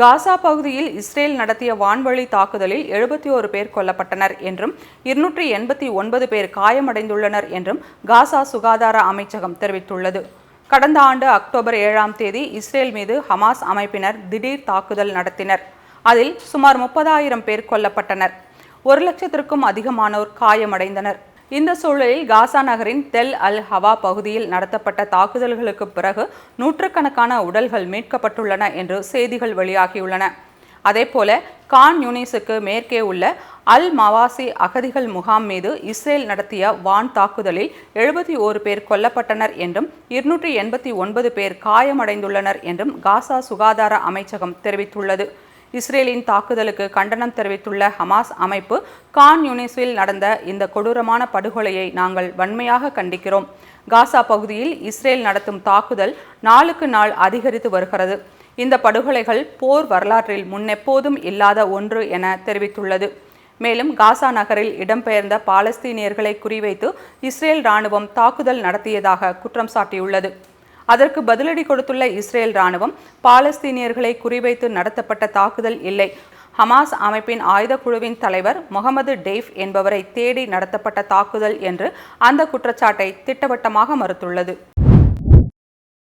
காசா பகுதியில் இஸ்ரேல் நடத்திய வான்வழி தாக்குதலில் எழுபத்தி ஒரு பேர் கொல்லப்பட்டனர் என்றும் இருநூற்றி எண்பத்தி ஒன்பது பேர் காயமடைந்துள்ளனர் என்றும் காசா சுகாதார அமைச்சகம் தெரிவித்துள்ளது. கடந்த ஆண்டு அக்டோபர் ஏழாம் தேதி இஸ்ரேல் மீது ஹமாஸ் அமைப்பினர் திடீர் தாக்குதல் நடத்தினர். அதில் சுமார் முப்பதாயிரம் பேர் கொல்லப்பட்டனர். ஒரு லட்சத்திற்கும் அதிகமானோர் காயமடைந்தனர். இந்த சூழலில் காசா நகரின் தெல் அல் ஹவா பகுதியில் நடத்தப்பட்ட தாக்குதல்களுக்கு பிறகு நூற்றுக்கணக்கான உடல்கள் மீட்கப்பட்டுள்ளன என்று செய்திகள் வெளியாகியுள்ளன. அதேபோல கான் யூனிஸுக்கு மேற்கே உள்ள அல் மவாசி அகதிகள் முகாம் மீது இஸ்ரேல் நடத்திய வான் தாக்குதலில் எழுபத்தி ஓரு பேர் கொல்லப்பட்டனர் என்றும் இருநூற்றி எண்பத்தி ஒன்பது பேர் காயமடைந்துள்ளனர் என்றும் காசா சுகாதார அமைச்சகம் தெரிவித்துள்ளது. இஸ்ரேலின் தாக்குதலுக்கு கண்டனம் தெரிவித்துள்ள ஹமாஸ் அமைப்பு கான் யூனிஸில் நடந்த இந்த கொடூரமான படுகொலையை நாங்கள் வன்மையாக கண்டிக்கிறோம். காசா பகுதியில் இஸ்ரேல் நடத்தும் தாக்குதல் நாளுக்கு நாள் அதிகரித்து வருகிறது. இந்த படுகொலைகள் போர் வரலாற்றில் முன்னெப்போதும் இல்லாத ஒன்று என தெரிவித்துள்ளது. மேலும் காசா நகரில் இடம்பெயர்ந்த பாலஸ்தீனியர்களை குறிவைத்து இஸ்ரேல் ராணுவம் தாக்குதல் நடத்தியதாக குற்றம் சாட்டியுள்ளது. அதற்கு பதிலடி கொடுத்துள்ள இஸ்ரேல் ராணுவம் பாலஸ்தீனியர்களை குறிவைத்து நடத்தப்பட்ட தாக்குதல் இல்லை. ஹமாஸ் அமைப்பின் ஆயுத குழுவின் தலைவர் முகமது டெய்ஃப் என்பவரை தேடி நடத்தப்பட்ட தாக்குதல் என்று அந்த குற்றச்சாட்டை திட்டவட்டமாக மறுத்துள்ளது.